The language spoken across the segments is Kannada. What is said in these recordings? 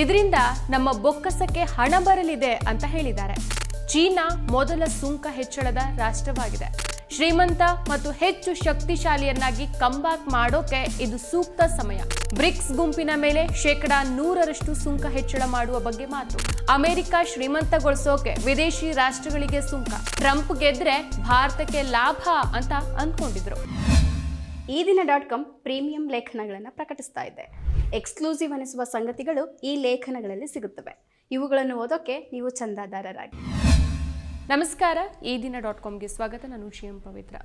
ಇದರಿಂದ ನಮ್ಮ ಬೊಕ್ಕಸಕ್ಕೆ ಹಣ ಬರಲಿದೆ ಅಂತ ಹೇಳಿದ್ದಾರೆ. ಚೀನಾ ಮೊದಲ ಸುಂಕ ಹೆಚ್ಚಳದ ರಾಷ್ಟ್ರವಾಗಿದೆ. ಶ್ರೀಮಂತ ಮತ್ತು ಹೆಚ್ಚು ಶಕ್ತಿಶಾಲಿಯನ್ನಾಗಿ ಕಂಬ್ಯಾಕ್ ಮಾಡೋಕೆ ಇದು ಸೂಕ್ತ ಸಮಯ. ಬ್ರಿಕ್ಸ್ ಗುಂಪಿನ ಮೇಲೆ ಶೇಕಡ ನೂರರಷ್ಟು ಸುಂಕ ಹೆಚ್ಚಳ ಮಾಡುವ ಬಗ್ಗೆ ಮಾತು. ಅಮೆರಿಕ ಶ್ರೀಮಂತಗೊಳಿಸೋಕೆ ವಿದೇಶಿ ರಾಷ್ಟ್ರಗಳಿಗೆ ಸುಂಕ. ಟ್ರಂಪ್ ಗೆದ್ರೆ ಭಾರತಕ್ಕೆ ಲಾಭ ಅಂತ ಅಂದ್ಕೊಂಡಿದ್ರು. ಈ ಡಾಟ್ ಕಾಮ್ ಪ್ರೀಮಿಯಂ ಲೇಖನಗಳನ್ನು ಪ್ರಕಟಿಸ್ತಾ ಇದೆ. ಎಕ್ಸ್ಕ್ಲೂಸಿವ್ ಅನಿಸುವ ಸಂಗತಿಗಳು ಈ ಲೇಖನಗಳಲ್ಲಿ ಸಿಗುತ್ತವೆ. ಇವುಗಳನ್ನು ಓದೋಕೆ ನೀವು ಚಂದಾದಾರರಾಗಿ. ನಮಸ್ಕಾರ, ಈ ದಿನ ಡಾಟ್ ಕಾಮ್ಗೆ ಸ್ವಾಗತ. ನಾನು ಶಿಎಂ ಪವಿತ್ರ.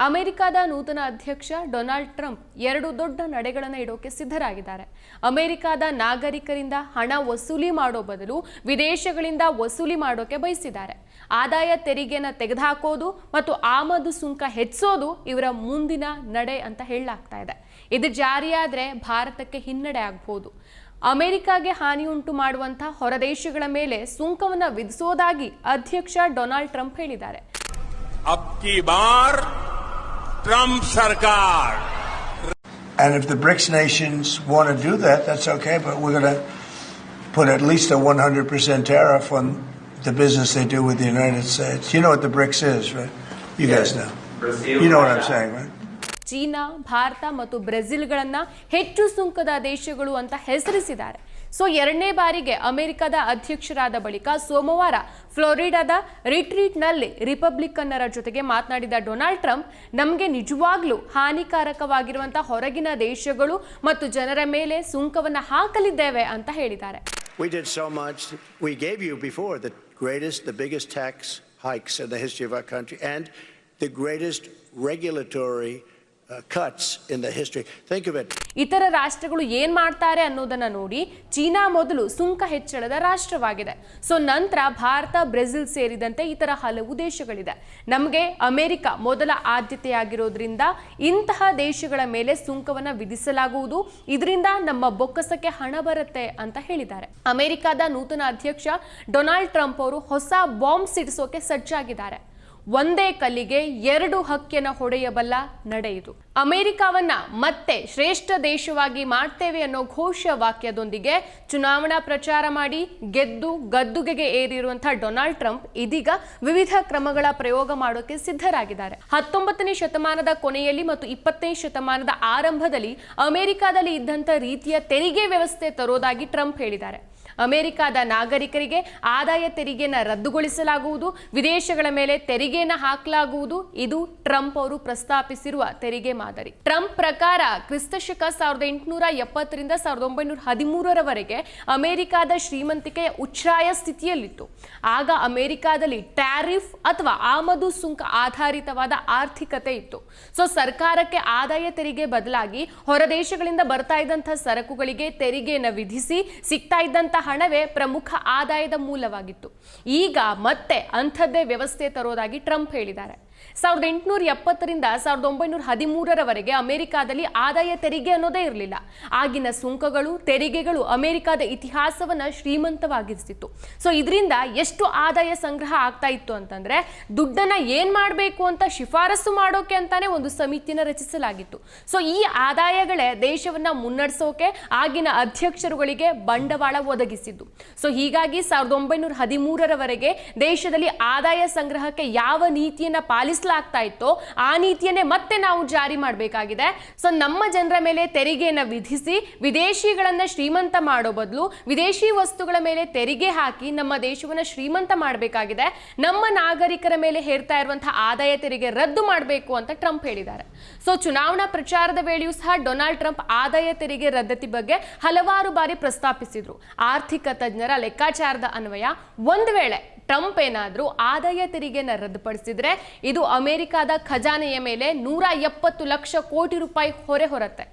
ಅಮೆರಿಕದ ನೂತನ ಅಧ್ಯಕ್ಷ ಡೊನಾಲ್ಡ್ ಟ್ರಂಪ್ ಎರಡು ದೊಡ್ಡ ನಡೆಗಳನ್ನು ಇಡೋಕೆ ಸಿದ್ಧರಾಗಿದ್ದಾರೆ. ಅಮೆರಿಕದ ನಾಗರಿಕರಿಂದ ಹಣ ವಸೂಲಿ ಮಾಡೋ ಬದಲು ವಿದೇಶಗಳಿಂದ ವಸೂಲಿ ಮಾಡೋಕೆ ಬಯಸಿದ್ದಾರೆ. ಆದಾಯ ತೆರಿಗೆನ ತೆಗೆದುಹಾಕೋದು ಮತ್ತು ಆಮದು ಸುಂಕ ಹೆಚ್ಚಿಸೋದು ಇವರ ಮುಂದಿನ ನಡೆ ಅಂತ ಹೇಳಲಾಗ್ತಾ ಇದೆ. ಇದು ಜಾರಿಯಾದರೆ ಭಾರತಕ್ಕೆ ಹಿನ್ನಡೆ ಆಗ್ಬೋದು. ಅಮೆರಿಕಾಗೆ ಹಾನಿಯುಂಟು ಮಾಡುವಂತಹ ಹೊರದೇಶಗಳ ಮೇಲೆ ಸುಂಕವನ್ನು ವಿಧಿಸೋದಾಗಿ ಅಧ್ಯಕ್ಷ ಡೊನಾಲ್ಡ್ ಟ್ರಂಪ್ ಹೇಳಿದ್ದಾರೆ. अब की बार ट्रंप सरकार And if the BRICS nations want to do that, that's okay, but we're going to put at least a 100% tariff on the business they do with the United States. You know what the BRICS is, right? You guys know. Brazil, You know what I'm Russia. saying, right? China Bharat ಮತ್ತು ಬ್ರೆಜಿಲ್ಗಳನ್ನ ಹೆಚ್ಚು ಸುಂಕದ ದೇಶಗಳು ಅಂತ ಹೆಸರಿಸಿದ್ದಾರೆ ಸೊ ಎರಡನೇ ಬಾರಿಗೆ ಅಮೆರಿಕದ ಅಧ್ಯಕ್ಷರಾದ ಬಳಿಕ ಸೋಮವಾರ ಫ್ಲೋರಿಡಾದ ರಿಟ್ರೀಟ್ನಲ್ಲಿ ರಿಪಬ್ಲಿಕನ್ನರ ಜೊತೆಗೆ ಮಾತನಾಡಿದ ಡೊನಾಲ್ಡ್ ಟ್ರಂಪ್ ನಮಗೆ ನಿಜವಾಗ್ಲೂ ಹಾನಿಕಾರಕವಾಗಿರುವಂತಹ ಹೊರಗಿನ ದೇಶಗಳು ಮತ್ತು ಜನರ ಮೇಲೆ ಸುಂಕವನ್ನು ಹಾಕಲಿದ್ದೇವೆ ಅಂತ ಹೇಳಿದ್ದಾರೆ We did so much. We gave you before the greatest, the biggest tax hikes in the history of our country and the greatest regulatory uh. ಇತರ ರಾಷ್ಟ್ರಗಳು ಏನ್ ಮಾಡ್ತಾರೆ ಅನ್ನೋದನ್ನ ನೋಡಿ ಚೀನಾ ಮೊದಲು ಸುಂಕ ಹೆಚ್ಚಳದ ರಾಷ್ಟ್ರವಾಗಿದೆ. ಸೊ ನಂತರ ಭಾರತ, ಬ್ರೆಜಿಲ್ ಸೇರಿದಂತೆ ಇತರ ಹಲವು ದೇಶಗಳಿದೆ. ನಮಗೆ ಅಮೆರಿಕ ಮೊದಲ ಆದ್ಯತೆಯಾಗಿರೋದ್ರಿಂದ ಇಂತಹ ದೇಶಗಳ ಮೇಲೆ ಸುಂಕವನ್ನ ವಿಧಿಸಲಾಗುವುದು. ಇದರಿಂದ ನಮ್ಮ ಬೊಕ್ಕಸಕ್ಕೆ ಹಣ ಬರುತ್ತೆ ಅಂತ ಹೇಳಿದ್ದಾರೆ. ಅಮೆರಿಕದ ನೂತನ ಅಧ್ಯಕ್ಷ ಡೊನಾಲ್ಡ್ ಟ್ರಂಪ್ ಅವರು ಹೊಸ ಬಾಂಬ್ ಸಿಡಿಸೋಕೆ ಸಜ್ಜಾಗಿದ್ದಾರೆ. ಒಂದೇ ಕಲ್ಲಿಗೆ ಎರಡು ಹಕ್ಕಿನ ಹೊಡೆಯಬಲ್ಲ ನಡೆಯಿತು. ಅಮೆರಿಕವನ್ನ ಮತ್ತೆ ಶ್ರೇಷ್ಠ ದೇಶವಾಗಿ ಮಾಡ್ತೇವೆ ಅನ್ನೋ ಘೋಷ ವಾಕ್ಯದೊಂದಿಗೆ ಚುನಾವಣಾ ಪ್ರಚಾರ ಮಾಡಿ ಗೆದ್ದು ಗದ್ದುಗೆಗೆ ಏರಿರುವಂತಹ ಡೊನಾಲ್ಡ್ ಟ್ರಂಪ್ ಇದೀಗ ವಿವಿಧ ಕ್ರಮಗಳ ಪ್ರಯೋಗ ಮಾಡೋಕೆ ಸಿದ್ಧರಾಗಿದ್ದಾರೆ. ಹತ್ತೊಂಬತ್ತನೇ ಶತಮಾನದ ಕೊನೆಯಲ್ಲಿ ಮತ್ತು ಇಪ್ಪತ್ತನೇ ಶತಮಾನದ ಆರಂಭದಲ್ಲಿ ಅಮೆರಿಕಾದಲ್ಲಿ ಇದ್ದಂಥ ರೀತಿಯ ತೆರಿಗೆ ವ್ಯವಸ್ಥೆ ತರೋದಾಗಿ ಟ್ರಂಪ್ ಹೇಳಿದ್ದಾರೆ. ಅಮೆರಿಕದ ನಾಗರಿಕರಿಗೆ ಆದಾಯ ತೆರಿಗೆನ ರದ್ದುಗೊಳಿಸಲಾಗುವುದು, ವಿದೇಶಗಳ ಮೇಲೆ ತೆರಿಗೆನ ಹಾಕಲಾಗುವುದು. ಇದು ಟ್ರಂಪ್ ಅವರು ಪ್ರಸ್ತಾಪಿಸಿರುವ ತೆರಿಗೆ ಮಾದರಿ. ಟ್ರಂಪ್ ಪ್ರಕಾರ ಕ್ರಿಸ್ತಶಕ ಸಾವಿರದ ಎಂಟುನೂರ ಎಪ್ಪತ್ತರಿಂದ ಸಾವಿರದ ಒಂಬೈನೂರ ಹದಿಮೂರರವರೆಗೆ ಅಮೆರಿಕದ ಶ್ರೀಮಂತಿಕೆಯ ಉಚ್ಛ್ರಾಯ ಸ್ಥಿತಿಯಲ್ಲಿತ್ತು. ಆಗ ಅಮೆರಿಕದಲ್ಲಿ ಟ್ಯಾರಿಫ್ ಅಥವಾ ಆಮದು ಸುಂಕ ಆಧಾರಿತವಾದ ಆರ್ಥಿಕತೆ ಇತ್ತು. ಸೊ, ಸರ್ಕಾರಕ್ಕೆ ಆದಾಯ ತೆರಿಗೆ ಬದಲಾಗಿ ಹೊರದೇಶಗಳಿಂದ ಬರ್ತಾ ಇದ್ದಂತಹ ಸರಕುಗಳಿಗೆ ತೆರಿಗೆಯನ್ನು ವಿಧಿಸಿ, ಸಿಗ್ತಾ ಇದ್ದಂತ ಹಣವೇ ಪ್ರಮುಖ ಆದಾಯದ ಮೂಲವಾಗಿತ್ತು. ಈಗ ಮತ್ತೆ ಅಂಥದ್ದೇ ವ್ಯವಸ್ಥೆ ತರೋದಾಗಿ ಟ್ರಂಪ್ ಹೇಳಿದ್ದಾರೆ. ಸಾವಿರದ ಎಂಟುನೂರ ಎಪ್ಪತ್ತರಿಂದ ಸಾವಿರದ ಒಂಬೈನೂರ ಹದಿಮೂರರವರೆಗೆ ಅಮೆರಿಕಾದಲ್ಲಿ ಆದಾಯ ತೆರಿಗೆ ಅನ್ನೋದೇ ಇರಲಿಲ್ಲ. ಆಗಿನ ಸುಂಕಗಳು, ತೆರಿಗೆಗಳು ಅಮೆರಿಕದ ಇತಿಹಾಸವನ್ನ ಶ್ರೀಮಂತವಾಗಿಸಿತ್ತು ಸೊ ಇದರಿಂದ ಎಷ್ಟು ಆದಾಯ ಸಂಗ್ರಹ ಆಗ್ತಾ ಇತ್ತು ಅಂತಂದ್ರೆ, ದುಡ್ಡನ್ನ ಏನ್ ಮಾಡಬೇಕು ಅಂತ ಶಿಫಾರಸು ಮಾಡೋಕೆ ಅಂತಾನೆ ಒಂದು ಸಮಿತಿನ ರಚಿಸಲಾಗಿತ್ತು. ಸೊ ಈ ಆದಾಯಗಳೇ ದೇಶವನ್ನ ಮುನ್ನಡೆಸೋಕೆ, ಆಗಿನ ಅಧ್ಯಕ್ಷರುಗಳಿಗೆ ಬಂಡವಾಳ ಒದಗಿಸಿದ್ದು. ಸೊ ಹೀಗಾಗಿ ಸಾವಿರದ ಒಂಬೈನೂರ ಹದಿಮೂರರವರೆಗೆ ದೇಶದಲ್ಲಿ ಆದಾಯ ಸಂಗ್ರಹಕ್ಕೆ ಯಾವ ನೀತಿಯನ್ನ ಪಾಲಿಸಲಾಗ್ತಾ ಇತ್ತು. ಆ ನೀತಿಯನ್ನೇ ಮತ್ತೆ ನಾವು ಜಾರಿ ಮಾಡಬೇಕಾಗಿದೆ. ಸೊ ನಮ್ಮ ಜನರ ಮೇಲೆ ತೆರಿಗೆಯನ್ನ ವಿಧಿಸಿ, ವಿದೇಶಿಗಳನ್ನ ಶ್ರೀಮಂತ ಮಾಡೋ ಬದಲು, ವಿದೇಶಿ ವಸ್ತುಗಳ ಮೇಲೆ ತೆರಿಗೆ ಹಾಕಿ ನಮ್ಮ ದೇಶವನ್ನ ಶ್ರೀಮಂತ ಮಾಡಬೇಕಾಗಿದೆ. ನಮ್ಮ ನಾಗರಿಕರ ಮೇಲೆ ಹೇರ್ತಾ ಇರುವಂತಹ ಆದಾಯ ತೆರಿಗೆ ರದ್ದು ಮಾಡಬೇಕು ಅಂತ ಟ್ರಂಪ್ ಹೇಳಿದ್ದಾರೆ. ಸೊ ಚುನಾವಣಾ ಪ್ರಚಾರದ ವೇಳೆಯೂ ಸಹ ಡೊನಾಲ್ಡ್ ಟ್ರಂಪ್ ಆದಾಯ ತೆರಿಗೆ ರದ್ದತಿ ಬಗ್ಗೆ ಹಲವಾರು ಬಾರಿ ಪ್ರಸ್ತಾಪಿಸಿದ್ರು. ಆರ್ಥಿಕ ತಜ್ಞರ ಲೆಕ್ಕಾಚಾರದ ಅನ್ವಯ. ಒಂದು ವೇಳೆ ಟ್ರಂಪ್ ಏನಾದರೂ ಆದಾಯ ತೆರಿಗೆನ ರದ್ದುಪಡಿಸಿದ್ರೆ ಇದು ಅಮೆರಿಕದ ಖಜಾನೆಯ ಮೇಲೆ ನೂರ ಎಪ್ಪತ್ತು ಲಕ್ಷ ಕೋಟಿ ರೂಪಾಯಿ ಹೊರೆ ಹೊರತ್ತೆ.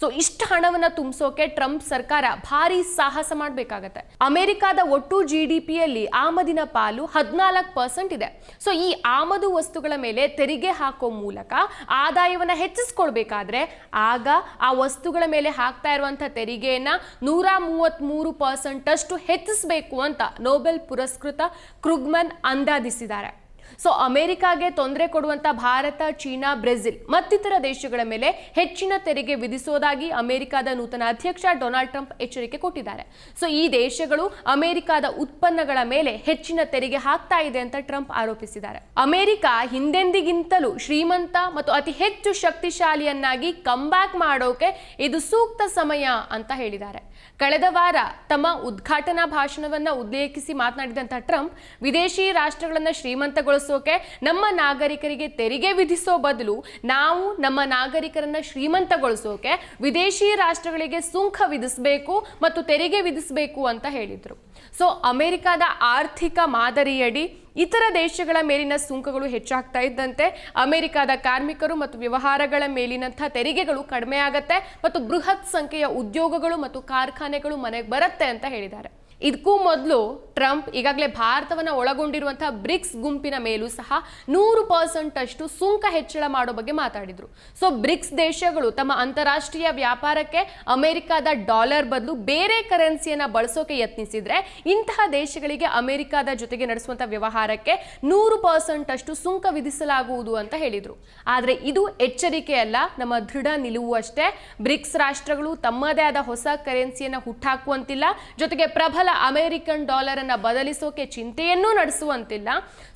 ಸೊ ಇಷ್ಟು ಹಣವನ್ನ ತುಂಬಿಸೋಕೆ ಟ್ರಂಪ್ ಸರ್ಕಾರ ಭಾರಿ ಸಾಹಸ ಮಾಡಬೇಕಾಗತ್ತೆ. ಅಮೆರಿಕದ ಒಟ್ಟು ಜಿ ಡಿ ಪಿಯಲ್ಲಿ ಆಮದಿನ ಪಾಲು ಹದಿನಾಲ್ಕು ಪರ್ಸೆಂಟ್ ಇದೆ. ಸೊ ಈ ಆಮದು ವಸ್ತುಗಳ ಮೇಲೆ ತೆರಿಗೆ ಹಾಕೋ ಮೂಲಕ ಆದಾಯವನ್ನ ಹೆಚ್ಚಿಸ್ಕೊಳ್ಬೇಕಾದ್ರೆ ಆಗ ಆ ವಸ್ತುಗಳ ಮೇಲೆ ಹಾಕ್ತಾ ಇರುವಂಥ ತೆರಿಗೆಯನ್ನ ನೂರ ಮೂವತ್ತ್ಮೂರು ಪರ್ಸೆಂಟಷ್ಟು ಹೆಚ್ಚಿಸಬೇಕು ಅಂತ ನೊಬೆಲ್ ಪುರಸ್ಕೃತ ಕ್ರುಗ್ಮನ್ ಅಂದಾಜಿಸಿದ್ದಾರೆ. ಸೊ ಅಮೆರಿಕಾಗೆ ತೊಂದರೆ ಕೊಡುವಂತ ಭಾರತ, ಚೀನಾ, ಬ್ರೆಜಿಲ್ ಮತ್ತಿತರ ದೇಶಗಳ ಮೇಲೆ ಹೆಚ್ಚಿನ ತೆರಿಗೆ ವಿಧಿಸೋದಾಗಿ ಅಮೆರಿಕದ ನೂತನ ಅಧ್ಯಕ್ಷ ಡೊನಾಲ್ಡ್ ಟ್ರಂಪ್ ಎಚ್ಚರಿಕೆ ಕೊಟ್ಟಿದ್ದಾರೆ. ಸೊ ಈ ದೇಶಗಳು ಅಮೆರಿಕದ ಉತ್ಪನ್ನಗಳ ಮೇಲೆ ಹೆಚ್ಚಿನ ತೆರಿಗೆ ಹಾಕ್ತಾ ಇದೆ ಅಂತ ಟ್ರಂಪ್ ಆರೋಪಿಸಿದ್ದಾರೆ. ಅಮೆರಿಕ ಹಿಂದೆಂದಿಗಿಂತಲೂ ಶ್ರೀಮಂತ ಮತ್ತು ಅತಿ ಹೆಚ್ಚು ಶಕ್ತಿಶಾಲಿಯನ್ನಾಗಿ ಕಂಬ್ಯಾಕ್ ಮಾಡೋಕೆ ಇದು ಸೂಕ್ತ ಸಮಯ ಅಂತ ಹೇಳಿದ್ದಾರೆ. ಕಳೆದ ವಾರ ತಮ್ಮ ಉದ್ಘಾಟನಾ ಭಾಷಣವನ್ನ ಉಲ್ಲೇಖಿಸಿ ಮಾತನಾಡಿದಂತಹ ಟ್ರಂಪ್, ವಿದೇಶಿ ರಾಷ್ಟ್ರಗಳನ್ನ ಶ್ರೀಮಂತಗೊಳಿಸೋಕೆ ನಮ್ಮ ನಾಗರಿಕರಿಗೆ ತೆರಿಗೆ ವಿಧಿಸೋ ಬದಲು ನಾವು ನಮ್ಮ ನಾಗರಿಕರನ್ನ ಶ್ರೀಮಂತಗೊಳಿಸೋಕೆ ವಿದೇಶಿ ರಾಷ್ಟ್ರಗಳಿಗೆ ಸುಂಕ ವಿಧಿಸಬೇಕು ಮತ್ತು ತೆರಿಗೆ ವಿಧಿಸಬೇಕು ಅಂತ ಹೇಳಿದ್ರು. ಸೊ ಅಮೆರಿಕದ ಆರ್ಥಿಕ ಮಾದರಿಯಡಿ ಇತರ ದೇಶಗಳ ಮೇಲಿನ ಸುಂಕಗಳು ಹೆಚ್ಚಾಗ್ತಾ ಇದ್ದಂತೆ ಅಮೆರಿಕದ ಕಾರ್ಮಿಕರು ಮತ್ತು ವ್ಯವಹಾರಗಳ ಮೇಲಿನಂಥ ತೆರಿಗೆಗಳು ಕಡಿಮೆ ಆಗತ್ತೆ ಮತ್ತು ಬೃಹತ್ ಸಂಖ್ಯೆಯ ಉದ್ಯೋಗಗಳು ಮತ್ತು ಕಾರ್ಖಾನೆಗಳು ಮನೆಗೆ ಬರುತ್ತೆ ಅಂತ ಹೇಳಿದ್ದಾರೆ. ಇದಕ್ಕೂ ಮೊದಲು ಟ್ರಂಪ್ ಈಗಾಗಲೇ ಭಾರತವನ್ನು ಒಳಗೊಂಡಿರುವಂತಹ ಬ್ರಿಕ್ಸ್ ಗುಂಪಿನ ಮೇಲೂ ಸಹ ನೂರು ಪರ್ಸೆಂಟ್ ಅಷ್ಟು ಸುಂಕ ಹೆಚ್ಚಳ ಮಾಡೋ ಬಗ್ಗೆ ಮಾತಾಡಿದ್ರು. ಸೊ ಬ್ರಿಕ್ಸ್ ದೇಶಗಳು ತಮ್ಮ ಅಂತಾರಾಷ್ಟ್ರೀಯ ವ್ಯಾಪಾರಕ್ಕೆ ಅಮೆರಿಕದ ಡಾಲರ್ ಬದಲು ಬೇರೆ ಕರೆನ್ಸಿಯನ್ನ ಬಳಸೋಕೆ ಯತ್ನಿಸಿದ್ರೆ ಇಂತಹ ದೇಶಗಳಿಗೆ ಅಮೆರಿಕದ ಜೊತೆಗೆ ನಡೆಸುವಂತ ವ್ಯವಹಾರಕ್ಕೆ ನೂರು ಪರ್ಸೆಂಟ್ ಅಷ್ಟು ಸುಂಕ ವಿಧಿಸಲಾಗುವುದು ಅಂತ ಹೇಳಿದ್ರು. ಆದರೆ ಇದು ಎಚ್ಚರಿಕೆ ಅಲ್ಲ, ನಮ್ಮ ದೃಢ ನಿಲುವು ಅಷ್ಟೇ. ಬ್ರಿಕ್ಸ್ ರಾಷ್ಟ್ರಗಳು ತಮ್ಮದೇ ಆದ ಹೊಸ ಕರೆನ್ಸಿಯನ್ನ ಹುಟ್ಟಾಕುವಂತಿಲ್ಲ ಜೊತೆಗೆ ಪ್ರಬಲ ಅಮೆರಿಕನ್ ಡಾಲರ್ ಅನ್ನ ಬದಲಿಸೋಕೆ ಚಿಂತೆಯನ್ನೂ ನಡೆಸುವಂತಿಲ್ಲ.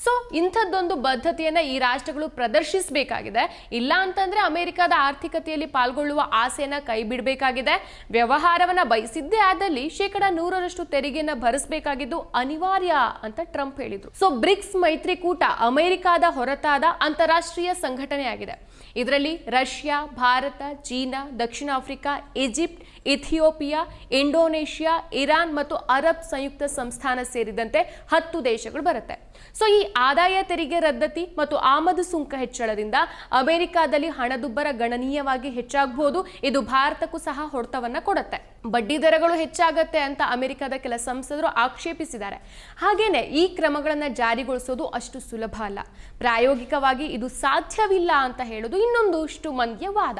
ಸೊ ಇಂಥದ್ದೊಂದು ಬದ್ಧತೆಯನ್ನ ಈ ರಾಷ್ಟ್ರಗಳು ಪ್ರದರ್ಶಿಸಬೇಕಾಗಿದೆ. ಇಲ್ಲ ಅಂತಂದ್ರೆ ಅಮೆರಿಕದ ಆರ್ಥಿಕತೆಯಲ್ಲಿ ಪಾಲ್ಗೊಳ್ಳುವ ಆಸೆಯನ್ನ ಕೈ ಬಿಡಬೇಕಾಗಿದೆ. ವ್ಯವಹಾರವನ್ನ ಬಯಸಿದ್ದೇ ಆದಲ್ಲಿ ಶೇಕಡ ನೂರರಷ್ಟು ತೆರಿಗೆಯನ್ನ ಭರಿಸಬೇಕಾಗಿದ್ದು ಅನಿವಾರ್ಯ ಅಂತ ಟ್ರಂಪ್ ಹೇಳಿದ್ರು. ಸೊ ಬ್ರಿಕ್ಸ್ ಮೈತ್ರಿಕೂಟ ಅಮೆರಿಕದ ಹೊರತಾದ ಅಂತಾರಾಷ್ಟ್ರೀಯ ಸಂಘಟನೆಯಾಗಿದೆ. ಇದರಲ್ಲಿ ರಷ್ಯಾ, ಭಾರತ, ಚೀನಾ, ದಕ್ಷಿಣ Africa, Egypt, Ethiopia, Indonesia, Iran ಮತ್ತು ಅರಬ್ ಸಂಯುಕ್ತ ಸಂಸ್ಥಾನ ಸೇರಿದಂತೆ ಹತ್ತು ದೇಶಗಳು ಬರುತ್ತೆ. ಸೊ ಈ ಆದಾಯ ತೆರಿಗೆ ರದ್ದತಿ ಮತ್ತು ಆಮದು ಸುಂಕ ಹೆಚ್ಚಳದಿಂದ ಅಮೆರಿಕಾದಲ್ಲಿ ಹಣದುಬ್ಬರ ಗಣನೀಯವಾಗಿ ಹೆಚ್ಚಾಗಬಹುದು ಇದು ಭಾರತಕ್ಕೂ ಸಹ ಹೊಡೆತವನ್ನ ಕೊಡುತ್ತೆ. ಬಡ್ಡಿ ದರಗಳು ಹೆಚ್ಚಾಗತ್ತೆ ಅಂತ ಅಮೆರಿಕದ ಕೆಲ ಸಂಸದರು ಆಕ್ಷೇಪಿಸಿದ್ದಾರೆ. ಹಾಗೇನೆ ಈ ಕ್ರಮಗಳನ್ನು ಜಾರಿಗೊಳಿಸೋದು ಅಷ್ಟು ಸುಲಭ ಅಲ್ಲ. ಪ್ರಾಯೋಗಿಕವಾಗಿ ಇದು ಸಾಧ್ಯವಿಲ್ಲ ಅಂತ ಹೇಳೋದು ಇನ್ನೊಂದಷ್ಟು ಮಂದಿಯ ವಾದ.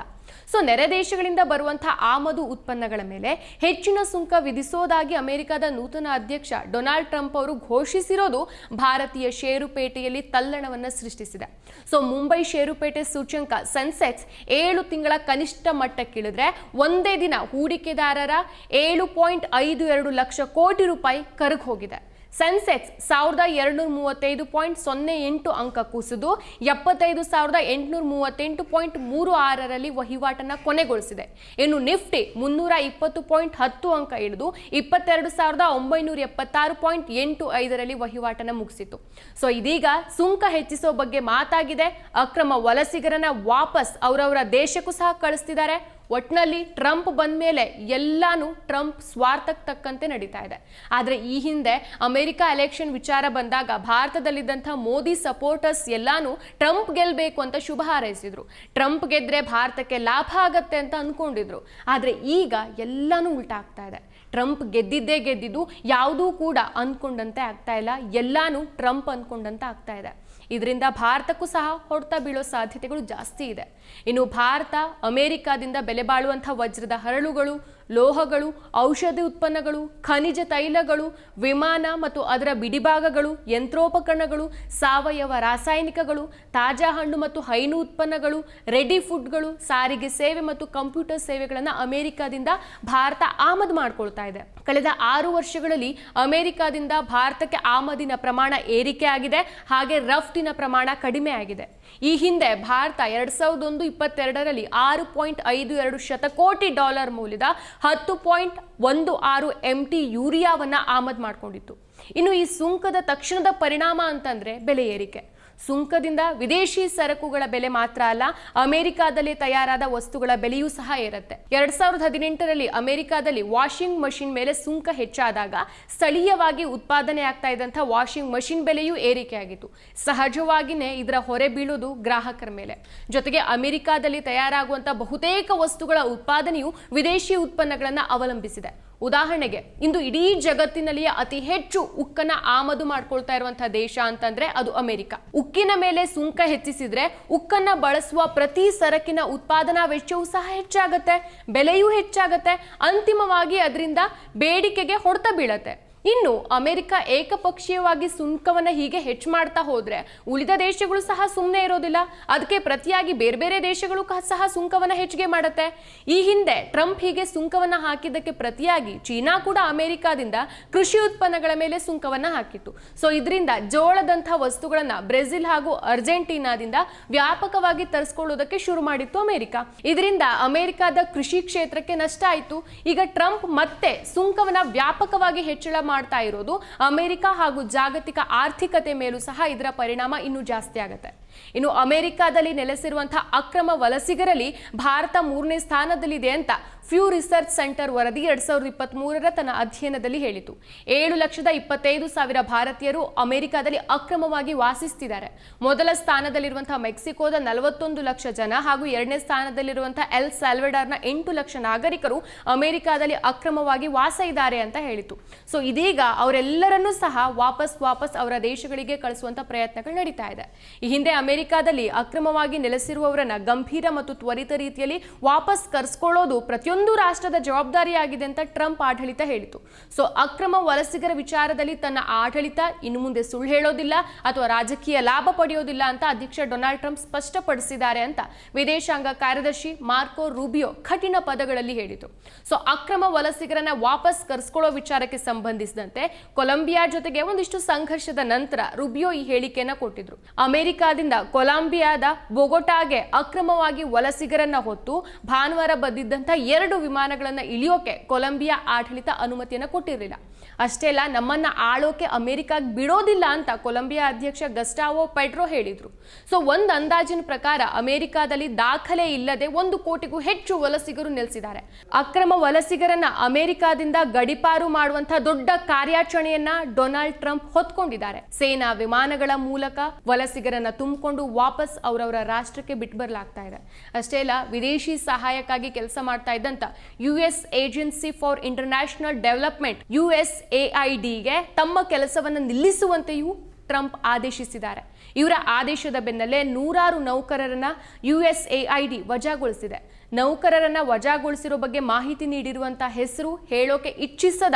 ಸೊ ನೆರೆ ದೇಶಗಳಿಂದ ಬರುವಂತಹ ಆಮದು ಉತ್ಪನ್ನಗಳ ಮೇಲೆ ಹೆಚ್ಚಿನ ಸುಂಕ ವಿಧಿಸೋದಾಗಿ ಅಮೆರಿಕದ ನೂತನ ಅಧ್ಯಕ್ಷ ಡೊನಾಲ್ಡ್ ಟ್ರಂಪ್ ಅವರು ಘೋಷಿಸಿರೋದು ಭಾರತೀಯ ಷೇರುಪೇಟೆಯಲ್ಲಿ ತಲ್ಲಣವನ್ನು ಸೃಷ್ಟಿಸಿದೆ. ಸೊ ಮುಂಬೈ ಷೇರುಪೇಟೆ ಸೂಚ್ಯಂಕ ಸೆನ್ಸೆಕ್ಸ್ ಏಳು ತಿಂಗಳ ಕನಿಷ್ಠ ಮಟ್ಟಕ್ಕಿಳಿದ್ರೆ ಒಂದೇ ದಿನ ಹೂಡಿಕೆದಾರರ ಏಳು ಪಾಯಿಂಟ್ ಐದು ಎರಡು ಲಕ್ಷ ಕೋಟಿ ರೂಪಾಯಿ ಕರಗ್ ಹೋಗಿದೆ ಸೆನ್ಸೆಕ್ಸ್ ಸಾವಿರದ ಎರಡುನೂರ ಮೂವತ್ತೈದು ಪಾಯಿಂಟ್ ಸೊನ್ನೆ ಎಂಟು ಅಂಕ ಕುಸಿದು ಎಪ್ಪತ್ತೈದು ಸಾವಿರದ ಎಂಟುನೂರ ಮೂವತ್ತೆಂಟು ಪಾಯಿಂಟ್ ಮೂರು ಆರರಲ್ಲಿ ವಹಿವಾಟನ್ನು ಕೊನೆಗೊಳಿಸಿದೆ. ಇನ್ನು ನಿಫ್ಟಿ ಮುನ್ನೂರ ಇಪ್ಪತ್ತು ಪಾಯಿಂಟ್ ಹತ್ತು ಅಂಕ ಇಳಿದು ಇಪ್ಪತ್ತೆರಡು ಸಾವಿರದ ಒಂಬೈನೂರ ಎಪ್ಪತ್ತಾರು ಪಾಯಿಂಟ್ ಎಂಟು ಐದರಲ್ಲಿ ವಹಿವಾಟನ್ನು ಮುಗಿಸಿತು. ಸೊ, ಇದೀಗ ಸುಂಕ ಹೆಚ್ಚಿಸೋ ಬಗ್ಗೆ ಮಾತಾಗಿದೆ. ಅಕ್ರಮ ವಲಸಿಗರನ್ನ ವಾಪಸ್ ಅವರವರ ದೇಶಕ್ಕೂ ಸಹ ಕಳಿಸ್ತಿದ್ದಾರೆ. ಒಟ್ನಲ್ಲಿ ಟ್ರಂಪ್ ಬಂದ ಮೇಲೆ ಎಲ್ಲಾನು ಟ್ರಂಪ್ ಸ್ವಾರ್ಥಕ್ಕೆ ತಕ್ಕಂತೆ ನಡೀತಾ ಇದೆ. ಆದರೆ ಈ ಹಿಂದೆ ಅಮೆರಿಕ ಎಲೆಕ್ಷನ್ ವಿಚಾರ ಬಂದಾಗ ಭಾರತದಲ್ಲಿದ್ದಂಥ ಮೋದಿ ಸಪೋರ್ಟರ್ಸ್ ಎಲ್ಲಾನು ಟ್ರಂಪ್ ಗೆಲ್ಲಬೇಕು ಅಂತ ಶುಭ ಹಾರೈಸಿದ್ರು. ಟ್ರಂಪ್ ಗೆದ್ರೆ ಭಾರತಕ್ಕೆ ಲಾಭ ಆಗತ್ತೆ ಅಂತ ಅಂದ್ಕೊಂಡಿದ್ರು ಆದರೆ ಈಗ ಎಲ್ಲಾನು ಉಲ್ಟಾಗ್ತಾ ಇದೆ. ಟ್ರಂಪ್ ಗೆದ್ದಿದ್ದೇ ಗೆದ್ದಿದ್ದು ಯಾವುದೂ ಕೂಡ ಅಂದ್ಕೊಂಡಂತೆ ಆಗ್ತಾ ಇಲ್ಲ. ಎಲ್ಲಾನು ಟ್ರಂಪ್ ಅಂದ್ಕೊಂಡಂತೆ ಆಗ್ತಾ ಇದೆ. ಇದರಿಂದ ಭಾರತಕ್ಕೂ ಸಹ ಹೊಡೆತ ಬೀಳೋ ಸಾಧ್ಯತೆಗಳು ಜಾಸ್ತಿ ಇದೆ. ಇನ್ನು ಭಾರತ ಅಮೆರಿಕಾದಿಂದ ಬೆಲೆ ಬಾಳುವಂಥ ವಜ್ರದ ಹರಳುಗಳು ಲೋಹಗಳು, ಔಷಧಿ ಉತ್ಪನ್ನಗಳು, ಖನಿಜ ತೈಲಗಳು, ವಿಮಾನ ಮತ್ತು ಅದರ ಬಿಡಿಭಾಗಗಳು, ಯಂತ್ರೋಪಕರಣಗಳು, ಸಾವಯವ ರಾಸಾಯನಿಕಗಳು, ತಾಜಾ ಹಣ್ಣು ಮತ್ತು ಹೈನು ಉತ್ಪನ್ನಗಳು, ರೆಡಿ ಫುಡ್ಗಳು, ಸಾರಿಗೆ ಸೇವೆ ಮತ್ತು ಕಂಪ್ಯೂಟರ್ ಸೇವೆಗಳನ್ನು ಅಮೆರಿಕಾದಿಂದ ಭಾರತ ಆಮದು ಮಾಡಿಕೊಳ್ತಾ ಇದೆ. ಕಳೆದ ಆರು ವರ್ಷಗಳಲ್ಲಿ ಅಮೆರಿಕಾದಿಂದ ಭಾರತಕ್ಕೆ ಆಮದಿನ ಪ್ರಮಾಣ ಏರಿಕೆ ಆಗಿದೆ. ಹಾಗೆ ರಫ್ತಿನ ಪ್ರಮಾಣ ಕಡಿಮೆ ಆಗಿದೆ. ಈ ಹಿಂದೆ ಭಾರತ ಎರಡ್ ಸಾವಿರದ ಒಂದು ಇಪ್ಪತ್ತೆರಡರಲ್ಲಿ ಆರು ಪಾಯಿಂಟ್ ಐದು ಎರಡು ಶತಕೋಟಿ ಡಾಲರ್ ಮೌಲ್ಯದ ಹತ್ತು ಪಾಯಿಂಟ್ ಒಂದು ಆರು ಎಂ ಟಿ ಯೂರಿಯಾವನ್ನ ಆಮದು ಮಾಡಿಕೊಂಡಿತ್ತು. ಇನ್ನು ಈ ಸುಂಕದ ತಕ್ಷಣದ ಪರಿಣಾಮ ಅಂತಂದ್ರೆ ಬೆಲೆ ಏರಿಕೆ. ಸುಂಕದಿಂದ ವಿದೇಶಿ ಸರಕುಗಳ ಬೆಲೆ ಮಾತ್ರ ಅಲ್ಲ, ಅಮೆರಿಕಾದಲ್ಲಿ ತಯಾರಾದ ವಸ್ತುಗಳ ಬೆಲೆಯೂ ಸಹ ಏರುತ್ತೆ. ಎರಡ್ ಸಾವಿರದ ಹದಿನೆಂಟರಲ್ಲಿ ಅಮೆರಿಕಾದಲ್ಲಿ ವಾಷಿಂಗ್ ಮಷಿನ್ ಮೇಲೆ ಸುಂಕ ಹೆಚ್ಚಾದಾಗ ಸ್ಥಳೀಯವಾಗಿ ಉತ್ಪಾದನೆ ಆಗ್ತಾ ಇದ್ದಂಥ ವಾಷಿಂಗ್ ಮಷಿನ್ ಬೆಲೆಯೂ ಏರಿಕೆಯಾಗಿತ್ತು. ಸಹಜವಾಗಿಯೇ ಇದರ ಹೊರೆ ಬೀಳೋದು ಗ್ರಾಹಕರ ಮೇಲೆ. ಜೊತೆಗೆ ಅಮೆರಿಕಾದಲ್ಲಿ ತಯಾರಾಗುವಂಥ ಬಹುತೇಕ ವಸ್ತುಗಳ ಉತ್ಪಾದನೆಯು ವಿದೇಶಿ ಉತ್ಪನ್ನಗಳನ್ನು ಅವಲಂಬಿಸಿದೆ. ಉದಾಹರಣೆಗೆ, ಇಂದು ಇಡೀ ಜಗತ್ತಿನಲ್ಲಿಯೇ ಅತಿ ಹೆಚ್ಚು ಉಕ್ಕನ್ನ ಆಮದು ಮಾಡ್ಕೊಳ್ತಾ ಇರುವಂತಹ ದೇಶ ಅಂತಂದ್ರೆ ಅದು ಅಮೆರಿಕ. ಉಕ್ಕಿನ ಮೇಲೆ ಸುಂಕ ಹೆಚ್ಚಿಸಿದ್ರೆ ಉಕ್ಕನ್ನ ಬಳಸುವ ಪ್ರತಿ ಸರಕಿನ ಉತ್ಪಾದನಾ ವೆಚ್ಚವೂ ಸಹ ಹೆಚ್ಚಾಗತ್ತೆ, ಬೆಲೆಯೂ ಹೆಚ್ಚಾಗತ್ತೆ, ಅಂತಿಮವಾಗಿ ಅದರಿಂದ ಬೇಡಿಕೆಗೆ ಹೊಡೆತ ಬೀಳತ್ತೆ. ಇನ್ನು ಅಮೆರಿಕ ಏಕಪಕ್ಷೀಯವಾಗಿ ಸುಂಕವನ್ನ ಹೀಗೆ ಹೆಚ್ಚು ಮಾಡ್ತಾ ಹೋದ್ರೆ ಉಳಿದ ದೇಶಗಳು ಸಹ ಸುಮ್ಮನೆ ಇರೋದಿಲ್ಲ. ಅದಕ್ಕೆ ಪ್ರತಿಯಾಗಿ ಬೇರೆ ಬೇರೆ ದೇಶಗಳು ಸಹ ಸುಂಕವನ್ನ ಹೆಚ್ಚಿಗೆ ಮಾಡುತ್ತೆ. ಈ ಹಿಂದೆ ಟ್ರಂಪ್ ಹೀಗೆ ಸುಂಕವನ್ನ ಹಾಕಿದ್ದಕ್ಕೆ ಪ್ರತಿಯಾಗಿ ಚೀನಾ ಕೂಡ ಅಮೆರಿಕಾದಿಂದ ಕೃಷಿ ಉತ್ಪನ್ನಗಳ ಮೇಲೆ ಸುಂಕವನ್ನ ಹಾಕಿತ್ತು. ಸೊ ಇದರಿಂದ ಜೋಳದಂತಹ ವಸ್ತುಗಳನ್ನ ಬ್ರೆಜಿಲ್ ಹಾಗೂ ಅರ್ಜೆಂಟೀನಾದಿಂದ ವ್ಯಾಪಕವಾಗಿ ತರಿಸ್ಕೊಳ್ಳೋದಕ್ಕೆ ಶುರು ಮಾಡಿತ್ತು ಅಮೆರಿಕ. ಇದರಿಂದ ಅಮೆರಿಕದ ಕೃಷಿ ಕ್ಷೇತ್ರಕ್ಕೆ ನಷ್ಟ ಆಯಿತು. ಈಗ ಟ್ರಂಪ್ ಮತ್ತೆ ಸುಂಕವನ್ನ ವ್ಯಾಪಕವಾಗಿ ಹೆಚ್ಚಳ ಮಾಡ್ತಾ ಇರೋದು. ಅಮೆರಿಕ ಹಾಗೂ ಜಾಗತಿಕ ಆರ್ಥಿಕತೆ ಮೇಲೂ ಸಹ ಇದರ ಪರಿಣಾಮ ಇನ್ನೂ ಜಾಸ್ತಿ ಆಗುತ್ತೆ. ಇನ್ನು ಅಮೆರಿಕಾದಲ್ಲಿ ನೆಲೆಸಿರುವಂತಹ ಅಕ್ರಮ ವಲಸಿಗರಲ್ಲಿ ಭಾರತ ಮೂರನೇ ಸ್ಥಾನದಲ್ಲಿದೆ ಅಂತ ಫ್ಯೂ ರಿಸರ್ಚ್ ಸೆಂಟರ್ ವರದಿ ಎರಡ್ ಸಾವಿರದ ಇಪ್ಪತ್ತ್ ಮೂರರ ತನ್ನ ಅಧ್ಯಯನದಲ್ಲಿ ಹೇಳಿತು. ಏಳು ಲಕ್ಷದ ಇಪ್ಪತ್ತೈದು ಸಾವಿರ ಭಾರತೀಯರು ಅಮೆರಿಕಾದಲ್ಲಿ ಅಕ್ರಮವಾಗಿ ವಾಸಿಸುತ್ತಿದ್ದಾರೆ ಮೊದಲ ಸ್ಥಾನದಲ್ಲಿರುವಂತಹ ಮೆಕ್ಸಿಕೋದ ನಲವತ್ತೊಂದು ಲಕ್ಷ ಜನ ಹಾಗೂ ಎರಡನೇ ಸ್ಥಾನದಲ್ಲಿರುವಂತಹ ಎಲ್ ಸ್ಯಾಲ್ವೆಡಾರ್ನ ಎಂಟು ಲಕ್ಷ ನಾಗರಿಕರು ಅಮೆರಿಕಾದಲ್ಲಿ ಅಕ್ರಮವಾಗಿ ವಾಸ ಇದ್ದಾರೆ ಅಂತ ಹೇಳಿತು. ಸೊ ಇದೀಗ ಅವರೆಲ್ಲರನ್ನೂ ಸಹ ವಾಪಸ್ ವಾಪಸ್ ಅವರ ದೇಶಗಳಿಗೆ ಕಳಿಸುವಂತಹ ಪ್ರಯತ್ನಗಳು ನಡೀತಾ ಇದೆ. ಈ ಹಿಂದೆ ಅಮೆರಿಕಾದಲ್ಲಿ ಅಕ್ರಮವಾಗಿ ನೆಲೆಸಿರುವವರನ್ನ ಗಂಭೀರ ಮತ್ತು ತ್ವರಿತ ರೀತಿಯಲ್ಲಿ ವಾಪಸ್ ಕರೆಸ್ಕೊಳ್ಳೋದು ಪ್ರತಿಯೊಂದು ರಾಷ್ಟ್ರದ ಜವಾಬ್ದಾರಿಯಾಗಿದೆ ಅಂತ ಟ್ರಂಪ್ ಆಡಳಿತ ಹೇಳಿತು. ಸೊ, ಅಕ್ರಮ ವಲಸಿಗರ ವಿಚಾರದಲ್ಲಿ ತನ್ನ ಆಡಳಿತ ಇನ್ನು ಮುಂದೆ ಸುಳ್ಳು ಹೇಳೋದಿಲ್ಲ ಅಥವಾ ರಾಜಕೀಯ ಲಾಭ ಪಡೆಯೋದಿಲ್ಲ ಅಂತ ಅಧ್ಯಕ್ಷ ಡೊನಾಲ್ಡ್ ಟ್ರಂಪ್ ಸ್ಪಷ್ಟಪಡಿಸಿದ್ದಾರೆ ಅಂತ ವಿದೇಶಾಂಗ ಕಾರ್ಯದರ್ಶಿ ಮಾರ್ಕೋ ರೂಬಿಯೋ ಕಠಿಣ ಪದಗಳಲ್ಲಿ ಹೇಳಿತು. ಸೊ, ಅಕ್ರಮ ವಲಸಿಗರನ್ನ ವಾಪಸ್ ಕರೆಸ್ಕೊಳ್ಳೋ ವಿಚಾರಕ್ಕೆ ಸಂಬಂಧಿಸಿದಂತೆ ಕೊಲಂಬಿಯಾ ಜೊತೆಗೆ ಒಂದಿಷ್ಟು ಸಂಘರ್ಷದ ನಂತರ ರುಬಿಯೋ ಈ ಹೇಳಿಕೆಯನ್ನ ಕೊಟ್ಟಿದ್ರು. ಅಮೆರಿಕಾದಿಂದ ಕೊಲಂಬಿಯಾದ ಬೊಗೊಟಾಗೆ ಅಕ್ರಮವಾಗಿ ವಲಸಿಗರನ್ನ ಹೊತ್ತು ಭಾನುವಾರ ಬಂದಿದ್ದಂಥ ಎರಡು ವಿಮಾನಗಳನ್ನ ಇಳಿಯೋಕೆ ಕೊಲಂಬಿಯಾ ಆಡಳಿತ ಅನುಮತಿಯನ್ನ ಕೊಟ್ಟಿರಲಿಲ್ಲ. ಅಷ್ಟೇ ಅಲ್ಲ, ನಮ್ಮನ್ನ ಆಳೋಕೆ ಅಮೆರಿಕಾಗೆ ಬಿಡೋದಿಲ್ಲ ಅಂತ ಕೊಲಂಬಿಯಾ ಅಧ್ಯಕ್ಷ ಗಸ್ಟಾವೋ ಪೆಡ್ರೋ ಹೇಳಿದ್ರು. ಸೊ, ಒಂದು ಅಂದಾಜಿನ ಪ್ರಕಾರ ಅಮೆರಿಕಾದಲ್ಲಿ ದಾಖಲೆ ಇಲ್ಲದೆ ಒಂದು ಕೋಟಿಗೂ ಹೆಚ್ಚು ವಲಸಿಗರು ನೆಲೆಸಿದ್ದಾರೆ. ಅಕ್ರಮ ವಲಸಿಗರನ್ನ ಅಮೆರಿಕಾದಿಂದ ಗಡಿಪಾರು ಮಾಡುವಂತಹ ದೊಡ್ಡ ಕಾರ್ಯಾಚರಣೆಯನ್ನ ಡೊನಾಲ್ಡ್ ಟ್ರಂಪ್ ಹೊತ್ಕೊಂಡಿದ್ದಾರೆ. ಸೇನಾ ವಿಮಾನಗಳ ಮೂಲಕ ವಲಸಿಗರನ್ನ ತುಂಬಿಕೊಂಡು ವಾಪಸ್ ಅವರವರ ರಾಷ್ಟ್ರಕ್ಕೆ ಬಿಟ್ಟು ಬರಲಾಗ್ತಾ ಇದೆ. ಅಷ್ಟೇ ಅಲ್ಲ, ವಿದೇಶಿ ಸಹಾಯಕ್ಕಾಗಿ ಕೆಲಸ ಮಾಡ್ತಾ ಇದ್ದಂತ U S agency for international development U S ಎಐಡಿಗೆ ತಮ್ಮ ಕೆಲಸವನ್ನು ನಿಲ್ಲಿಸುವಂತೆಯೂ ಟ್ರಂಪ್ ಆದೇಶಿಸಿದ್ದಾರೆ. ಇವರ ಆದೇಶದ ಬೆನ್ನಲ್ಲೇ ನೂರಾರು ನೌಕರರನ್ನ ಯು ಎಸ್ ಎಐಡಿ ವಜಾಗೊಳಿಸಿದೆ. ನೌಕರರನ್ನ ವಜಾಗೊಳಿಸಿರೋ ಬಗ್ಗೆ ಮಾಹಿತಿ ನೀಡಿರುವಂತಹ ಹೆಸರು ಹೇಳೋಕೆ ಇಚ್ಛಿಸದ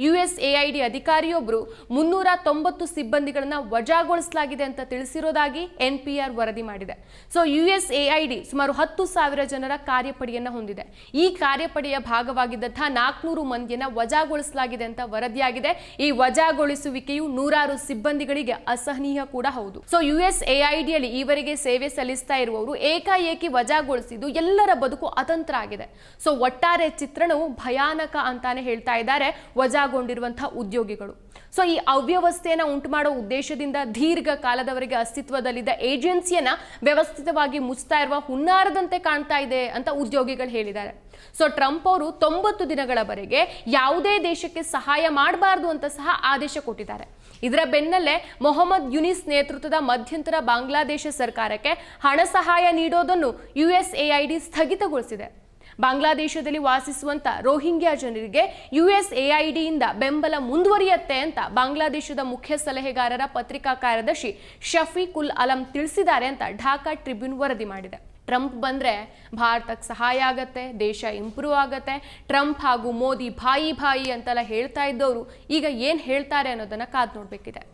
ಯು ಎಸ್ ಎಐಡಿ ಅಧಿಕಾರಿಯೊಬ್ಬರು ಮುನ್ನೂರ ತೊಂಬತ್ತು ಸಿಬ್ಬಂದಿಗಳನ್ನ ವಜಾಗೊಳಿಸಲಾಗಿದೆ ಅಂತ ತಿಳಿಸಿರೋದಾಗಿ ಎನ್ ಪಿ ಆರ್ ವರದಿ ಮಾಡಿದೆ. ಸೊ ಯು ಎಸ್ ಎಐಡಿ ಸುಮಾರು ಹತ್ತು ಸಾವಿರ ಜನರ ಕಾರ್ಯಪಡೆಯನ್ನ ಹೊಂದಿದೆ. ಈ ಕಾರ್ಯಪಡೆಯ ಭಾಗವಾಗಿದ್ದಂತಹ ನಾಲ್ಕುನೂರು ಮಂದಿಯನ್ನ ವಜಾಗೊಳಿಸಲಾಗಿದೆ ಅಂತ ವರದಿಯಾಗಿದೆ. ಈ ವಜಾಗೊಳಿಸುವಿಕೆಯು ನೂರಾರು ಸಿಬ್ಬಂದಿಗಳಿಗೆ ಅಸಹನೀಯ ಕೂಡ ಹೌದು. ಸೊ, ಯುಎಸ್ಎಐಡಿಯಲ್ಲಿ ಎಸ್ ಎಐಡಿಯಲ್ಲಿ ಈವರೆಗೆ ಸೇವೆ ಸಲ್ಲಿಸ್ತಾ ಇರುವವರು ಏಕಾಏಕಿ ವಜಾಗೊಳಿಸಿದ್ದು ಎಲ್ಲರ ಬದುಕು ಅತಂತ್ರ ಆಗಿದೆ. ಸೊ, ಒಟ್ಟಾರೆ ಚಿತ್ರಣವು ಭಯಾನಕ ಅಂತಾನೆ ಹೇಳ್ತಾ ಇದ್ದಾರೆ. ವಜಾಗೊಂಡಿರುವಂತಹ ಉದ್ಯೋಗಿಗಳು. ಸೊ ಈ ಅವ್ಯವಸ್ಥೆಯನ್ನ ಉಂಟು ಮಾಡೋ ಉದ್ದೇಶದಿಂದ ದೀರ್ಘ ಕಾಲದವರೆಗೆ ಅಸ್ತಿತ್ವದಲ್ಲಿದ್ದ ಏಜೆನ್ಸಿಯನ್ನ ವ್ಯವಸ್ಥಿತವಾಗಿ ಮುಚ್ತಾ ಇರುವ ಹುನ್ನಾರದಂತೆ ಕಾಣ್ತಾ ಇದೆ ಅಂತ ಉದ್ಯೋಗಿಗಳು ಹೇಳಿದ್ದಾರೆ. ಸೊ ಟ್ರಂಪ್ ಅವರು ತೊಂಬತ್ತು ದಿನಗಳವರೆಗೆ ಯಾವುದೇ ದೇಶಕ್ಕೆ ಸಹಾಯ ಮಾಡಬಾರದು ಅಂತ ಸಹ ಆದೇಶ ಕೊಟ್ಟಿದ್ದಾರೆ. ಇದರ ಬೆನ್ನಲ್ಲೇ ಮೊಹಮ್ಮದ್ ಯುನಿಸ್ ನೇತೃತ್ವದ ಮಧ್ಯಂತರ ಬಾಂಗ್ಲಾದೇಶ ಸರ್ಕಾರಕ್ಕೆ ಹಣ ಸಹಾಯ ನೀಡೋದನ್ನು ಯು ಎಸ್ ಎಐಡಿ ಸ್ಥಗಿತಗೊಳಿಸಿದೆ. ಬಾಂಗ್ಲಾದೇಶದಲ್ಲಿ ವಾಸಿಸುವಂತ ರೋಹಿಂಗ್ಯಾ ಜನರಿಗೆ ಯುಎಸ್ ಎಐಡಿಯಿಂದ ಬೆಂಬಲ ಮುಂದುವರಿಯುತ್ತೆ ಅಂತ ಬಾಂಗ್ಲಾದೇಶದ ಮುಖ್ಯ ಸಲಹೆಗಾರರ ಪತ್ರಿಕಾ ಕಾರ್ಯದರ್ಶಿ ಶಫೀಕುಲ್ ಅಲಂ ತಿಳಿಸಿದ್ದಾರೆ ಅಂತ ಢಾಕಾ ಟ್ರಿಬ್ಯೂನ್ ವರದಿ ಮಾಡಿದೆ. ಟ್ರಂಪ್ ಬಂದ್ರೆ ಭಾರತಕ್ಕೆ ಸಹಾಯ ಆಗತ್ತೆ, ದೇಶ ಇಂಪ್ರೂವ್ ಆಗತ್ತೆ. ಟ್ರಂಪ್ ಹಾಗೂ ಮೋದಿ ಭಾಯಿ ಭಾಯಿ ಅಂತೆಲ್ಲ ಹೇಳ್ತಾ ಇದ್ದವರು ಈಗ ಏನು ಹೇಳ್ತಾರೆ ಅನ್ನೋದನ್ನ ಕಾದು ನೋಡ್ಬೇಕಿದೆ.